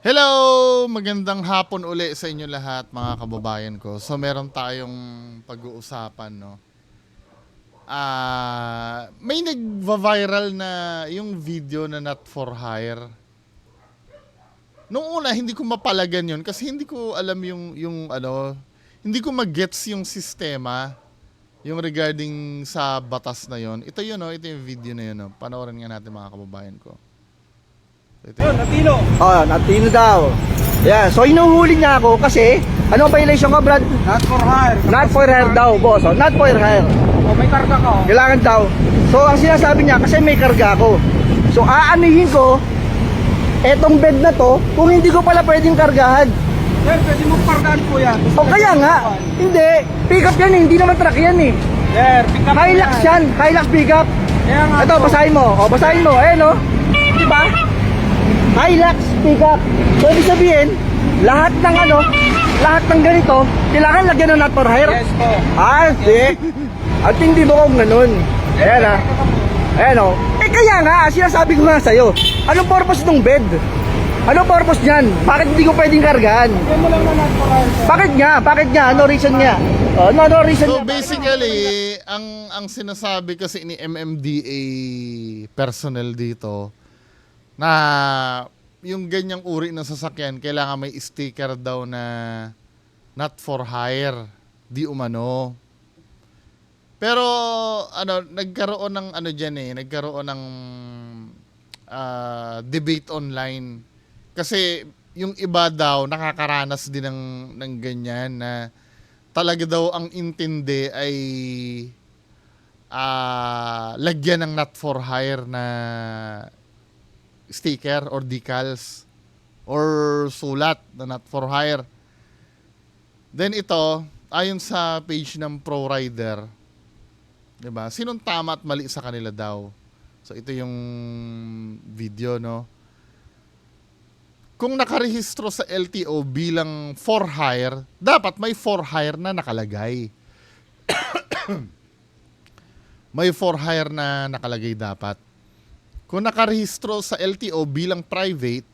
Hello! Magandang hapon uli sa inyo lahat mga kababayan ko. So meron tayong pag-uusapan no. Ah, may nagva-viral na yung video na not for hire. Noong una hindi ko mapalagan yun kasi hindi ko alam yung yung ano, hindi ko mag-gets yung sistema yung regarding sa batas na yon. Ito yun no, ito yung video na yun no. Panoorin nga natin mga kababayan ko. Yun, natino. Oh, natino daw. Yeah, so inuhuli niya ako kasi ano ang violation ko, Brad? Not for hire. Not for hire daw, boss. Oh, not for hire. O, may karga ka. oh. Kailangan daw. So ang sinasabi niya kasi may karga ako. So aanihin ko etong bed na to kung hindi ko pala pwedeng kargahan. Sir, pwede mong kargaan po yan. O kaya nga, hindi. Pick up yan eh, hindi naman truck yan eh. Sir, pick up Hilux yan, Hilux pick up. Kaya nga Ito, basahin mo. O, basahin mo. Ayan o. Diba? Hilux pick up. So, ibig sabihin, lahat ng ano, lahat ng ganito, kailangan lagyan ng not for hire. Yes po. Ah, hindi. At hindi mo kung ganun. Ayan ah. Ayan o. Eh kaya nga, sinasabi ko nga sa'yo, anong purpose ng bed? Anong purpose niyan? Bakit hindi ko pwedeng kargahan? Kaya mo lang na not for hire. Bakit nga? Bakit nga? Ano reason niya? Oh, no, no reason So niya. basically, ang ang sinasabi kasi ni MMDA personnel dito na yung ganyang uri ng sasakyan kailangan may sticker daw na not for hire, di umano. Pero ano, nagkaroon ng ano diyan eh, nagkaroon ng ah, debate online kasi yung iba daw nakakaranas din ng ng ganyan na talaga daw ang intindi ay ah, lagyan ng not for hire na sticker or decals or sulat na not for hire. Then ito, ayon sa page ng Pro Rider, 'di ba? Sinong tama at mali sa kanila daw? So ito yung video, no? Kung nakarehistro sa LTO bilang for hire, dapat may for hire na nakalagay. may for hire na nakalagay dapat. Kung nakarehistro sa LTO bilang private,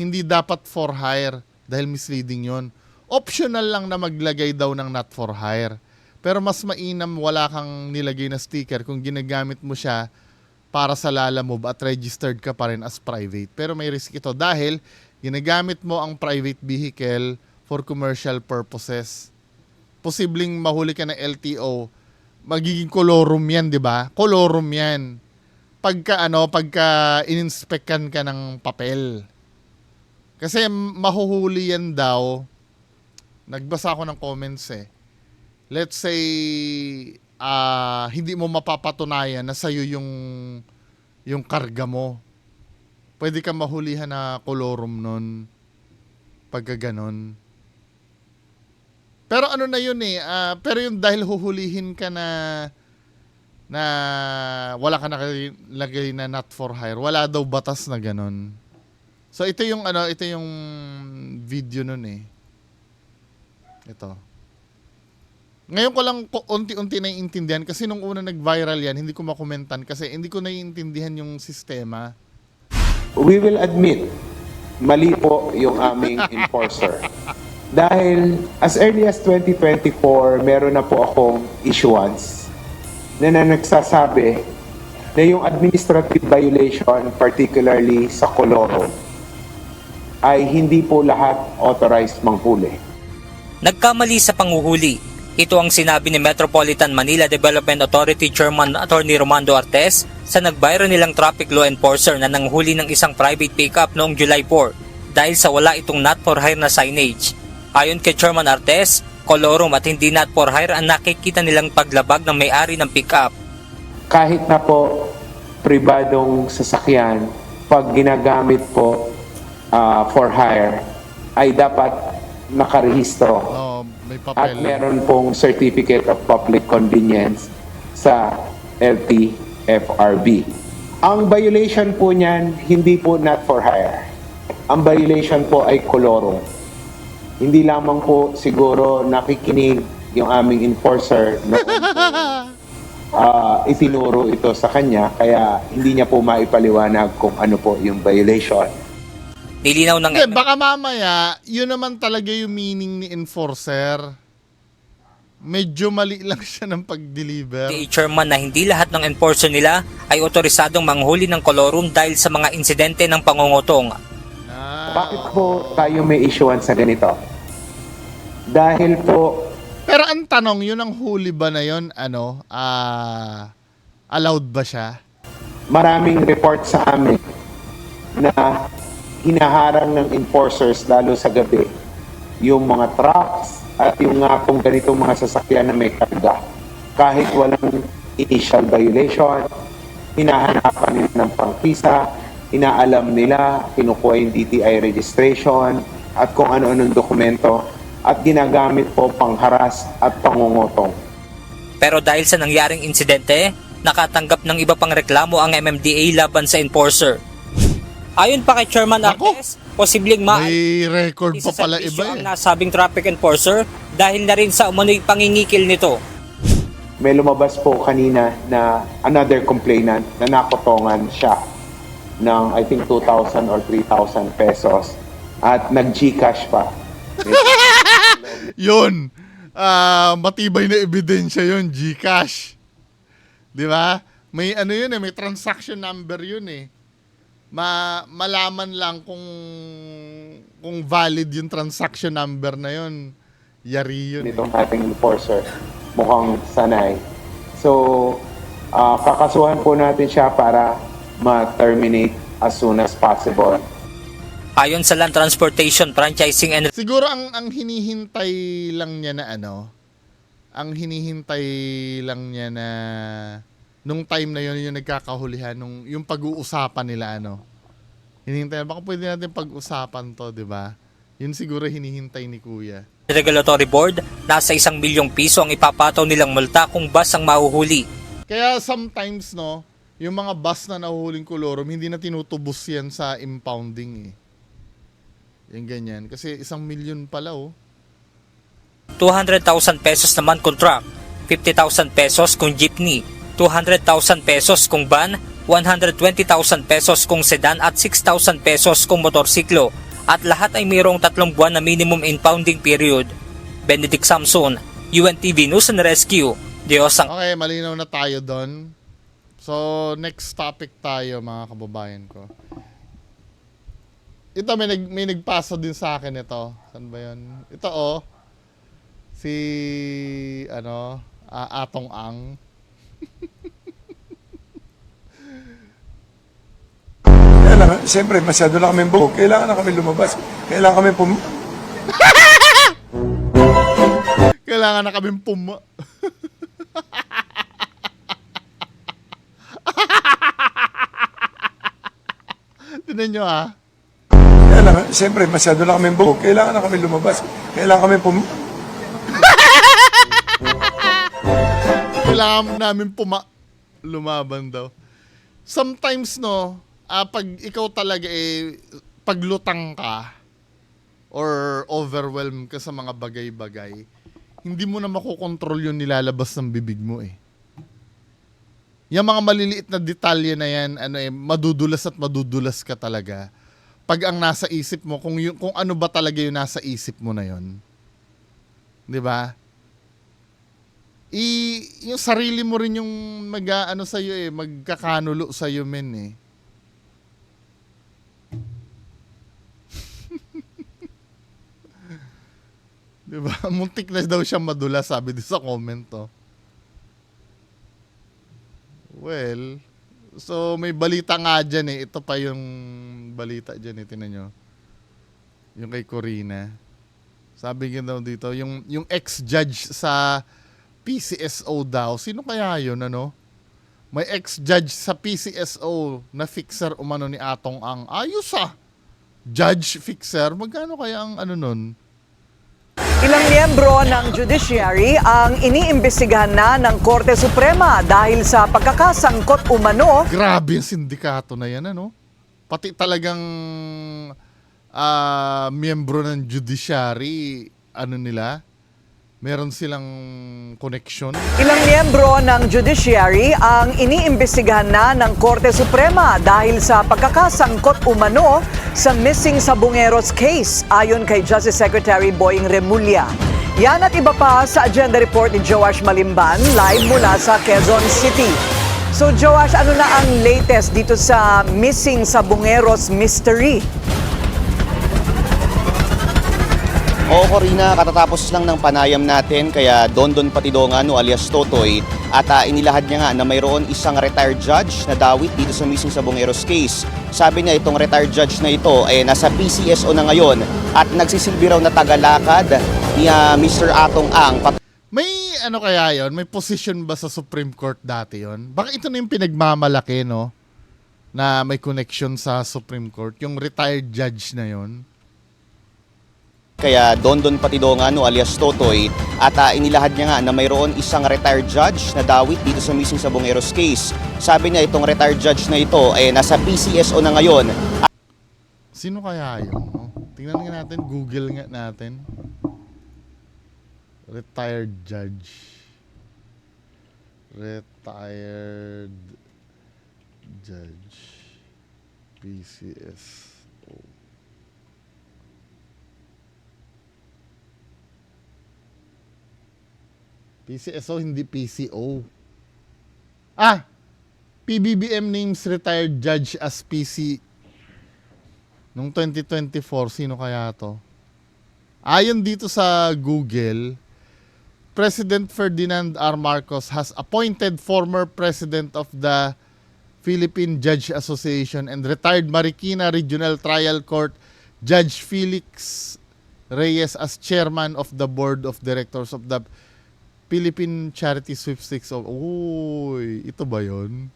hindi dapat for hire dahil misleading yon. Optional lang na maglagay daw ng not for hire. Pero mas mainam wala kang nilagay na sticker kung ginagamit mo siya para sa Lala Move at registered ka pa rin as private. Pero may risk ito dahil ginagamit mo ang private vehicle for commercial purposes. Posibleng mahuli ka ng LTO, magiging kolorum yan, di ba? Kolorum yan. Pagka ano, pagka ininspekkan ka ng papel. Kasi mahuhuli yan daw. Nagbasa ako ng comments eh. Let's say, ah hindi mo mapapatunayan na sa'yo yung, yung karga mo. Pwede ka mahulihan na kolorum nun. Pagka ganon. Pero ano na yun eh. ah, pero yung dahil huhulihin ka na na wala ka nakalagay na not for hire. Wala daw batas na ganon. So ito yung ano, ito yung video nun eh. Ito. Ngayon ko lang unti-unti naiintindihan kasi nung una nag-viral yan, hindi ko makomentan kasi hindi ko naiintindihan yung sistema. we will admit mali po yung aming enforcer. Dahil as early as 2024, meron na po akong issuance na, na nagsasabi na yung administrative violation, particularly sa Coloro, ay hindi po lahat authorized manghuli. Nagkamali sa panguhuli. Ito ang sinabi ni Metropolitan Manila Development Authority Chairman Attorney Romando Artes sa nagbayro nilang traffic law enforcer na nanghuli ng isang private pickup noong July 4 dahil sa wala itong not for hire na signage. Ayon kay Chairman Artes, kolorum at hindi not for hire ang nakikita nilang paglabag ng may-ari ng pickup. Kahit na po pribadong sasakyan, pag ginagamit po ah, for hire, ay dapat nakarehistro. Oh, may At papel. meron pong Certificate of Public Convenience sa LTFRB. Ang violation po niyan, hindi po not for hire. Ang violation po ay koloro. Hindi lamang po siguro nakikinig yung aming enforcer noon po, ah, itinuro ito sa kanya kaya hindi niya po maipaliwanag kung ano po yung violation. Nilinaw ng Hindi, baka mamaya, yun naman talaga yung meaning ni enforcer. Medyo mali lang siya ng pag-deliver. MMDA chairman na hindi lahat ng enforcer nila ay otorisadong manghuli ng kolorum dahil sa mga insidente ng pangungutong. Bakit po tayo may issuance sa ganito? Dahil po Pero ang tanong, yun ang huli ba na yun, ano, ah, allowed ba siya? maraming report sa amin na hinaharang ng enforcers lalo sa gabi yung mga trucks at yung nga pong ganitong mga sasakyan na may karga. Kahit walang initial violation, hinahanapan nila ng pangkisa, inaalam nila, kinukuha yung DTI registration at kung ano-anong dokumento at ginagamit po pangharas at pangungutong. Pero dahil sa nangyaring insidente, nakatanggap ng iba pang reklamo ang MMDA laban sa enforcer. Ayon pa kay Chairman Nako. Artes, posibleng ma May record pa pala iba ang eh. nasabing traffic enforcer dahil na rin sa umano'y pangingikil nito. may lumabas po kanina na another complainant na nakotongan siya ng I think 2,000 or 3,000 pesos at nag-Gcash pa. Yun, ah, matibay na ebidensya yun, Gcash. Di ba? May ano yun eh, may transaction number yun eh. Ma malaman lang kung kung valid yung transaction number na yun. Yari yun. eh. Itong ating enforcer mukhang sanay. So, ah, kakasuhan po natin siya para ma-terminate as soon as possible. Ayon sa Land Transportation Franchising and Siguro ang ang hinihintay lang niya na ano, ang hinihintay lang niya na nung time na yun yung nagkakahulihan nung yung pag-uusapan nila ano. Hinihintay baka pwede natin pag-usapan to, 'di ba? Yun siguro hinihintay ni Kuya. Regulatory Board, nasa isang milyong piso ang ipapataw nilang multa kung bus ang mahuhuli. Kaya sometimes no, yung mga bus na nahuhuling kolorum, hindi na tinutubos yan sa impounding eh. Yung ganyan. Kasi isang milyon pala oh. 200,000 pesos naman kung truck, 50,000 pesos kung jeepney, 200,000 pesos kung van, 120,000 pesos kung sedan at 6,000 pesos kung motorsiklo at lahat ay mayroong tatlong buwan na minimum impounding period. Benedict Samson, UNTV News and Rescue, Diyos ang Okay, malinaw na tayo doon. So, next topic tayo mga kababayan ko. Ito, may, nag, may nagpasa din sa akin ito. Saan ba yun? Ito oh. Si, ano, ah, Atong Ang. Kailangan, siyempre, masyado na kami bukog. Kailangan na kami lumabas. Kailangan kami pum... Kailangan na kaming puma. Tinan nyo ah. Kailangan, siyempre, masyado na kami bukog. Kailangan na kami lumabas. Kailangan kami pum... kailangan namin puma lumaban daw. Sometimes no, ah, pag ikaw talaga eh paglutang ka or overwhelmed ka sa mga bagay-bagay, hindi mo na makokontrol yung nilalabas ng bibig mo eh. Yung mga maliliit na detalye na yan, ano eh, madudulas at madudulas ka talaga. Pag ang nasa isip mo, kung, yung, kung ano ba talaga yung nasa isip mo na yon 'Di ba? i yung sarili mo rin yung mag ano sa iyo eh magkakanulo sa iyo men eh. Di ba? Muntik na daw siya madula sabi din sa comment to. Well, so may balita nga dyan eh. Ito pa yung balita dyan eh. Tinan nyo. Yung kay Corina. Sabi nga daw dito, yung, yung ex-judge sa PCSO daw. Sino kaya yun, ano? May ex-judge sa PCSO na fixer umano ni Atong Ang. Ayos ah! Judge fixer. Magkano kaya ang ano nun? Ilang miyembro ng judiciary ang iniimbestigahan na ng Korte Suprema dahil sa pagkakasangkot umano Grabe yung sindikato na yan, ano? Pati talagang ah, miyembro ng judiciary, ano nila, meron silang connection. Ilang miyembro ng judiciary ang iniimbestigahan na ng Korte Suprema dahil sa pagkakasangkot umano sa missing sabungeros case ayon kay Justice Secretary Boying Remulla. Yan at iba pa sa agenda report ni Joash Malimban live mula sa Quezon City. So Joash, ano na ang latest dito sa missing sabungeros mystery? Oo, Corina, katatapos lang ng panayam natin kaya Don Don Patidongan o alias Totoy at ah, inilahad niya nga na mayroon isang retired judge na dawit dito sa missing sa Bongeros case. Sabi niya itong retired judge na ito ay nasa PCSO na ngayon at nagsisilbi raw na tagalakad ni ah, Mr. Atong Ang pat- May ano kaya yon? May position ba sa Supreme Court dati yon? Baka ito na yung pinagmamalaki, no? Na may connection sa Supreme Court. Yung retired judge na yon. Kaya Don Don Patidongan o alias Totoy at ah, inilahad niya nga na mayroon isang retired judge na dawit dito sa missing sa Bongeros case. Sabi niya itong retired judge na ito ay nasa PCSO na ngayon Sino kaya yun? Tingnan nga natin, Google nga natin. Retired judge. Retired judge. PCS. PCSO, hindi PCO. Ah! PBBM names retired judge as PC Nung 2024, sino kaya to? Ayon dito sa Google, President Ferdinand R. Marcos has appointed former President of the Philippine Judge Association and retired Marikina Regional Trial Court Judge Felix Reyes as chairman of the board of directors of the Philippine Charity Sweepstakes of... Uy, ito ba yon?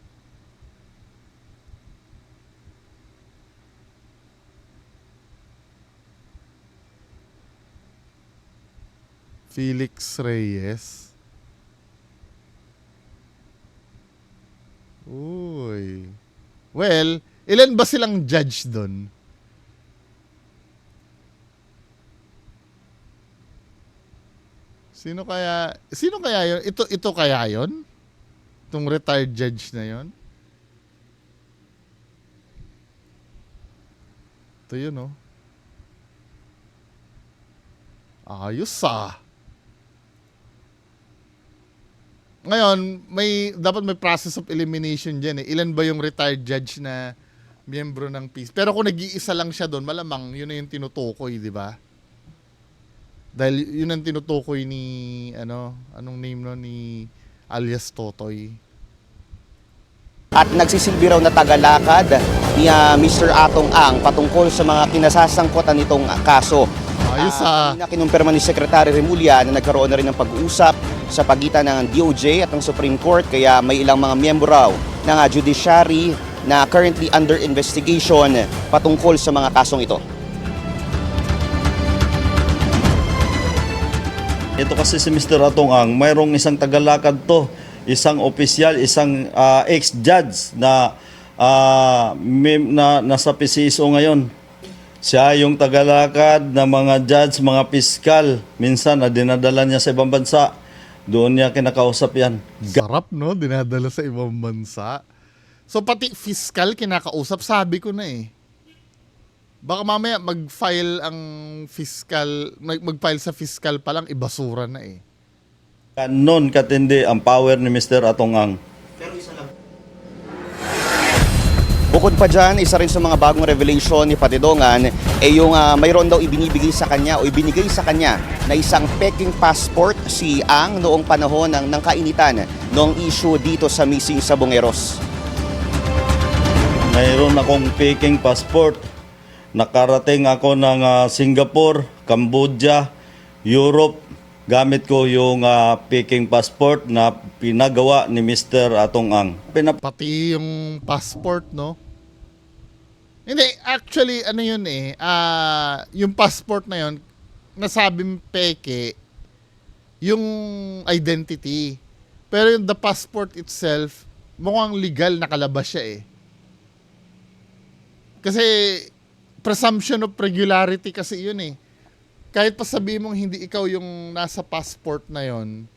Felix Reyes. Uy. Well, ilan ba silang judge doon? Sino kaya Sino kaya 'yon? Ito ito kaya 'yon? Itong retired judge na 'yon? Ito yun, oh. Ayos ah. Ngayon, may dapat may process of elimination diyan eh. Ilan ba yung retired judge na miyembro ng peace? Pero kung nag-iisa lang siya doon, malamang yun na yung tinutukoy, di ba? Dahil yun ang tinutukoy ni ano, anong name no ni alias Totoy. at nagsisilbi raw na tagalakad ni ah, Mr. Atong Ang patungkol sa mga kinasasangkutan nitong ah, kaso. Ayos Ah, ah. na kinumpirma ni Secretary Remulla na nagkaroon na rin ng pag-uusap sa pagitan ng DOJ at ng Supreme Court kaya may ilang mga miyembro raw ng ah, judiciary na currently under investigation patungkol sa mga kasong ito. Ito kasi si Mr. Atong Ang, mayroong isang tagalakad to, isang opisyal, isang ah, ex-judge na, ah, mem- na nasa PCSO ngayon. Siya yung tagalakad ng mga judge, mga piskal. Minsan na dinadala niya sa ibang bansa. Doon niya kinakausap yan. Sarap no, dinadala sa ibang bansa. So pati fiscal kinakausap, sabi ko na eh. Baka mamaya mag-file ang fiscal, mag- mag-file sa fiscal pa lang, ibasura na eh. Ganon katindi ang power ni Mr. Atong Ang. Bukod pa dyan, isa rin sa mga bagong revelation ni Patidongan ay yung ah, mayroon daw ibinibigay sa kanya o ibinigay sa kanya na isang peking passport si Ang noong panahon ng, ng kainitan noong issue dito sa missing sa Bongeros. Mayroon akong Peking passport. Nakarating ako ng ah, Singapore, Cambodia, Europe. Gamit ko yung ah, Peking passport na pinagawa ni Mr. Atong Ang. Pinap- Pati yung passport, no? Hindi, actually, ano yun eh, ah, yung passport na yun, nasabing peke, yung identity. Pero yung the passport itself, mukhang legal nakalabas siya eh. Kasi, presumption of regularity kasi yun eh. kahit pa sabihin mong hindi ikaw yung nasa passport na yon,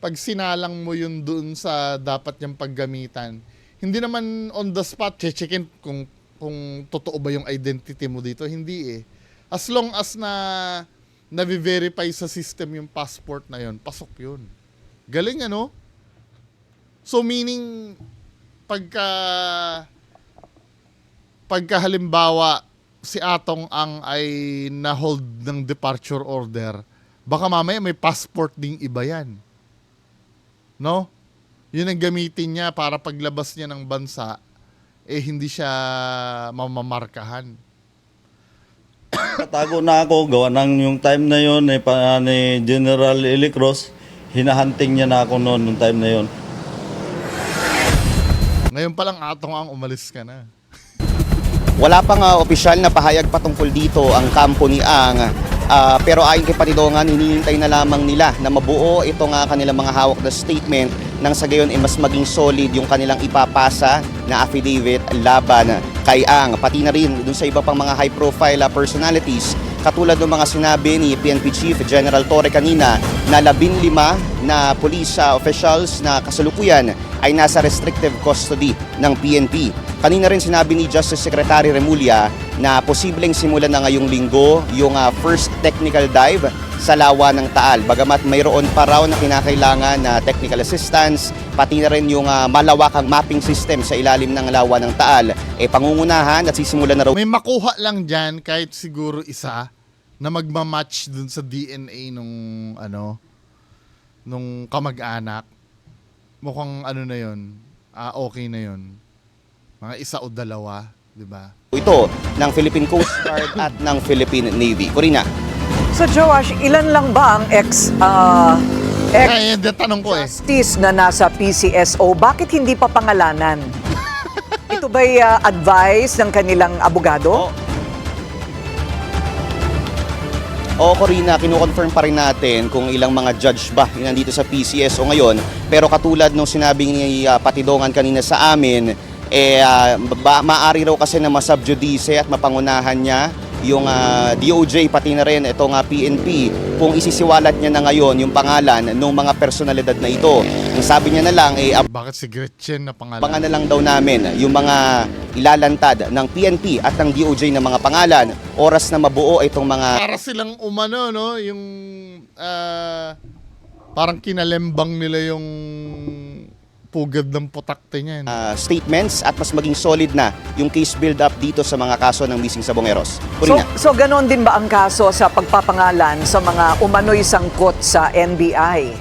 pag sinalang mo yun doon sa dapat niyang paggamitan, hindi naman on the spot checkin kung kung totoo ba yung identity mo dito, hindi eh. As long as na na-verify sa system yung passport na yon, pasok yun. Galing ano? So meaning pagka pagka halimbawa si Atong Ang ay na-hold ng departure order, baka mamaya may passport ding iba yan. No? Yun ang gamitin niya para paglabas niya ng bansa, eh hindi siya mamamarkahan. Katago na ako, gawa ng yung time na yon eh, pa, ni General Elicros, hinahunting niya na ako noon, nung time na yon. Ngayon pa lang Atong Ang umalis ka na. Wala pang ah, opisyal na pahayag patungkol dito ang kampo ni Ang. Ah, pero ayon kay Patidongan, hinihintay na lamang nila na mabuo itong ah, kanilang mga hawak na statement nang sa gayon ay mas maging solid yung kanilang ipapasa na affidavit laban kay Ang. Pati na rin dun sa iba pang mga high profile ah, personalities katulad ng mga sinabi ni PNP Chief General Torre kanina na labin lima na police ah, officials na kasalukuyan ay nasa restrictive custody ng PNP. Kanina rin sinabi ni Justice Secretary Remulla na posibleng simulan na ngayong linggo yung ah, first technical dive sa lawa ng Taal. Bagamat mayroon pa raw na kinakailangan na technical assistance, pati na rin yung ah, malawakang mapping system sa ilalim ng lawa ng Taal, eh pangungunahan at sisimulan na raw May makuha lang dyan kahit siguro isa na magmamatch dun sa DNA nung ano nung kamag-anak. Mukhang ano na yon, ah okay na yon. Mga isa o dalawa, di ba? ito ng Philippine Coast Guard at ng Philippine Navy. Corina. So Joash, ilan lang ba ang ex, ah, ex Ay, hindi, tanong ko eh. justice na nasa PCSO? Bakit hindi pa pangalanan? Ito ba'y ah, advice ng kanilang abogado? O Corina, kinukonfirm pa rin natin kung ilang mga judge ba nandito sa PCSO ngayon. Pero katulad nung sinabi ni ah, Patidongan kanina sa amin, eh, ah, ba, maari raw kasi na masubjudice at mapangunahan niya yung ah, DOJ pati na rin itong ah, PNP kung isisiwalat niya na ngayon yung pangalan ng mga personalidad na ito. Ang sabi niya na lang, eh, Bakit si Gretchen na pangalan? Abangan na lang daw namin yung mga ilalantad ng PNP at ng DOJ na mga pangalan. Oras na mabuo itong mga Para silang umano, no? Yung ah, parang kinalembang nila yung pugad ng putakte niyan. uh, statements at mas maging solid na yung case build-up dito sa mga kaso ng missing sa Bongeros. So, Corina. so ganon din ba ang kaso sa pagpapangalan sa mga umano'y sangkot sa NBI?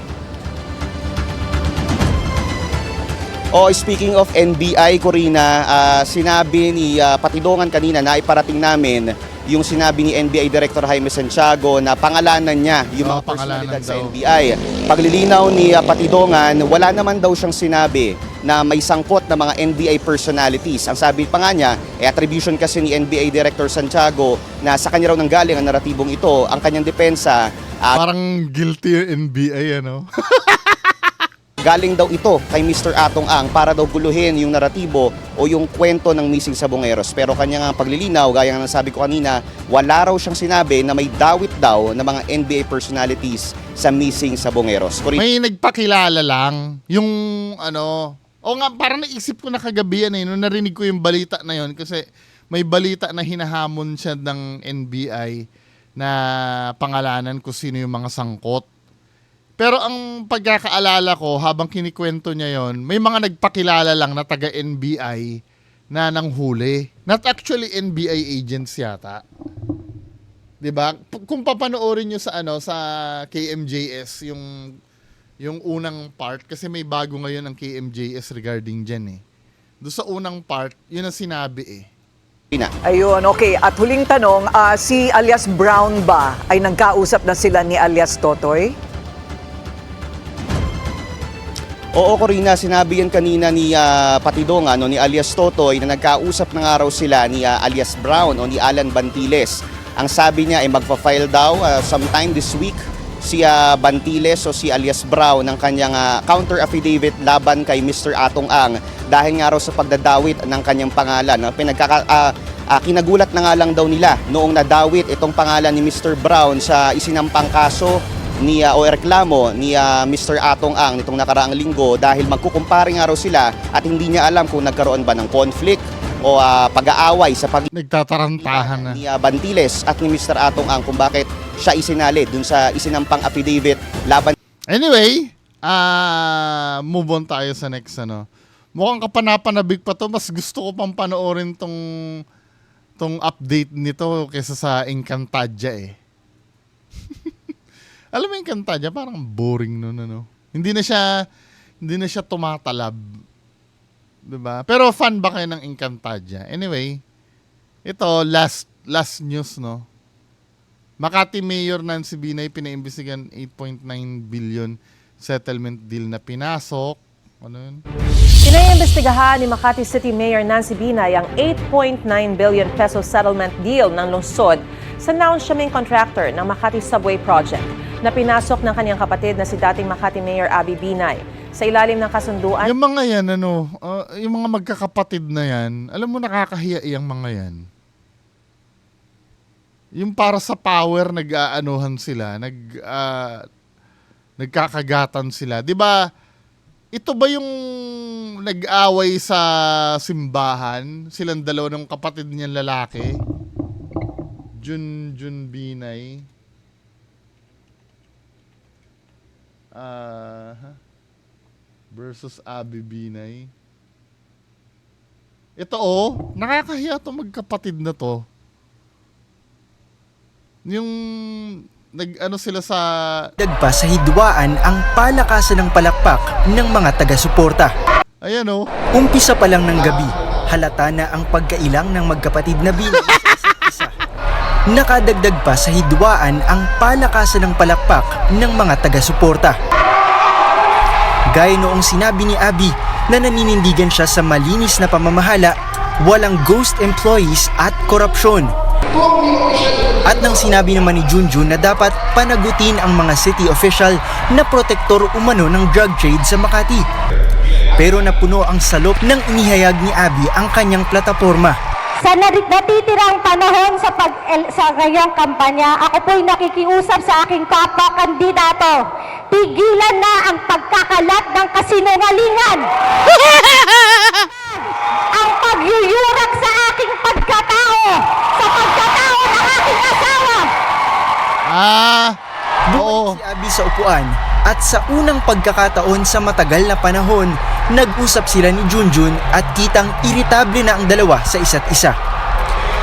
Oh, speaking of NBI, Corina, ah, sinabi ni ah, Patidongan kanina na iparating namin yung sinabi ni NBI Director Jaime Santiago na pangalanan niya yung mga personalidad pangalanan sa. NBI. Paglilinaw ni ah, Patidongan, wala naman daw siyang sinabi na may sangkot na mga NBI personalities. Ang sabi pa nga niya, eh, attribution kasi ni NBI Director Santiago na sa kanya raw nanggaling ang naratibong ito, ang kanyang depensa ah, Parang guilty yung NBI, ano? Galing daw ito kay Mr. Atong Ang para daw guluhin yung naratibo o yung kwento ng missing sa Bongeros. Pero kanya nga paglilinaw, gaya ng sabi ko kanina, wala raw siyang sinabi na may dawit daw ng mga NBA personalities sa missing sa Bongeros. Corina. May nagpakilala lang. Yung ano... O nga, parang naisip ko na kagabi yan eh. Nung narinig ko yung balita na yon kasi may balita na hinahamon siya ng NBI na pangalanan kung sino yung mga sangkot. Pero ang pagkakaalala ko, habang kinikwento niya yon, may mga nagpakilala lang na taga NBI na nanghuli. Not actually NBI agents yata. 'Di ba? Kung papanoorin niyo sa ano sa KMJS yung yung unang part kasi may bago ngayon ang KMJS regarding diyan eh. Doon sa unang part, yun ang sinabi eh. Ayun, okay. At huling tanong, ah, si alias Brown ba ay nagkausap na sila ni alias Totoy? Oo, Corina, sinabi yan kanina ni ah, Patidongan o ni alias Totoy na nagkausap na nga raw sila ni ah, alias Brown o ni Alan Bantiles. Ang sabi niya ay magpa-file daw ah, sometime this week si ah, Bantiles o si alias Brown ng kanyang ah, counter affidavit laban kay Mr. Atong Ang dahil nga raw sa pagdadawit ng kanyang pangalan. No? Pinagkaka, ah, Ah, kinagulat na nga lang daw nila noong nadawit itong pangalan ni Mr. Brown sa isinampang kaso ni ah, o reklamo ni ah, Mr. Atong Ang nitong nakaraang linggo dahil magkukumpare nga raw sila at hindi niya alam kung nagkaroon ba ng conflict o ah, pag-aaway sa pag Nagtatarantahan na. ni ah, Bantiles at ni Mr. Atong Ang kung bakit siya isinali dun sa isinampang affidavit laban Anyway, ah move on tayo sa next ano. Mukhang kapanapanabig pa to. Mas gusto ko pang panoorin tong tong update nito kaysa sa Encantadia eh. Alam mo Encantadia, parang boring nun ano. Hindi na siya hindi na siya tumatalab. ba? Pero fan ba kayo ng Encantadia? Anyway, ito last last news no. Makati Mayor Nancy Binay pinaimbestigan 8.9 billion settlement deal na pinasok. Ano yun? Pinaimbestigahan ni Makati City Mayor Nancy Binay ang 8.9 billion peso settlement deal ng lungsod sa Naunshaming contractor ng Makati Subway Project na pinasok ng kanyang kapatid na si dating Makati Mayor Abby Binay. Sa ilalim ng kasunduan, Yung mga yan, ano, ah, yung mga magkakapatid na yan, alam mo nakakahiya yung mga yan. Yung para sa power, nag-aanuhan sila, nag, ah, nagkakagatan sila. 'Di ba ito ba yung nag-away sa simbahan? Silang dalawa ng kapatid niyang lalaki? Jun, Jun Binay. Ah, ha? versus Abby Binay. Ito oh, nakakahiya to magkapatid na to. Yung nag-ano sila sa Dagpa sa hidwaan ang palakasan ng palakpak ng mga taga-suporta. ayan oh. Umpisa pa lang ng gabi, halata na ang pagkailang ng magkapatid na Binay. Nakadagdag pa sa hidwaan ang palakasan ng palakpak ng mga taga-suporta. Gaya noong sinabi ni Abby na naninindigan siya sa malinis na pamamahala, walang ghost employees at korupsyon. At nang sinabi naman ni Junjun na dapat panagutin ang mga city official na protektor umano ng drug trade sa Makati. Pero napuno ang salop ng inihayag ni Abby ang kanyang plataforma. Sa natitirang panahon sa pag sa ngayong kampanya, ako po'y nakikiusap sa aking kapwa kandidato. Tigilan na ang pagkakalat ng kasinungalingan. ang pagyuyurak sa aking pagkatao, sa pagkatao ng aking asawa. Ah, oo. Si Abby sa upuan at sa unang pagkakataon sa matagal na panahon, nag-usap sila ni Junjun at kitang iritable na ang dalawa sa isa't isa.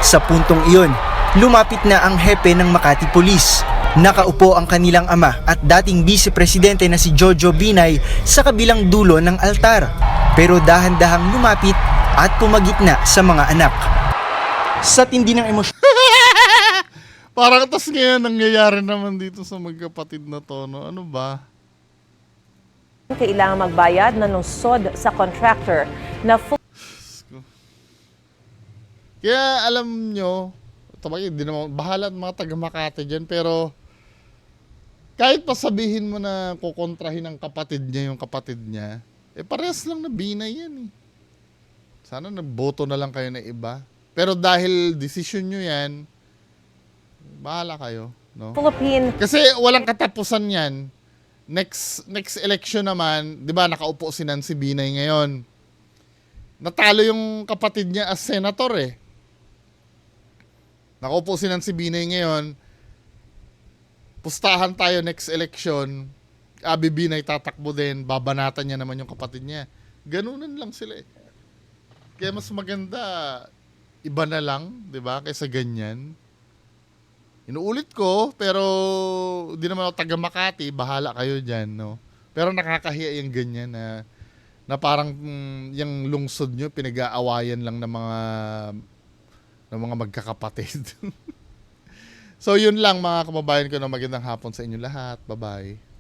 Sa puntong iyon, lumapit na ang hepe ng Makati Police. Nakaupo ang kanilang ama at dating vice-presidente na si Jojo Binay sa kabilang dulo ng altar. Pero dahan-dahang lumapit at pumagitna sa mga anak. Sa tindi ng emosyon Parang tas ngayon nangyayari naman dito sa magkapatid na to, no? Ano ba? Kailangan magbayad ng lungsod sa contractor na full Kaya alam nyo, tabagay, di naman, bahala at mga taga Makati dyan, pero kahit pa sabihin mo na kukontrahin ng kapatid niya yung kapatid niya, eh parehas lang na binay yan eh. Sana nagboto na lang kayo na iba. Pero dahil decision nyo yan, bahala kayo, no? Philippine Kasi walang katapusan yan. Next next election naman, 'di ba, nakaupo si Nancy Binay ngayon. Natalo yung kapatid niya as senator eh. Nakaupo si Nancy Binay ngayon. Pustahan tayo next election. Abi Binay tatakbo din, babanatan niya naman yung kapatid niya. Ganunan lang sila eh. Kaya mas maganda iba na lang, 'di ba, kaysa ganyan. Inuulit ko, pero di naman ako taga Makati, bahala kayo dyan, no? Pero nakakahiya yung ganyan na na parang mm, yung lungsod nyo pinag-aawayan lang ng mga ng mga magkakapatid. so yun lang mga kababayan ko na magandang hapon sa inyo lahat. Bye-bye.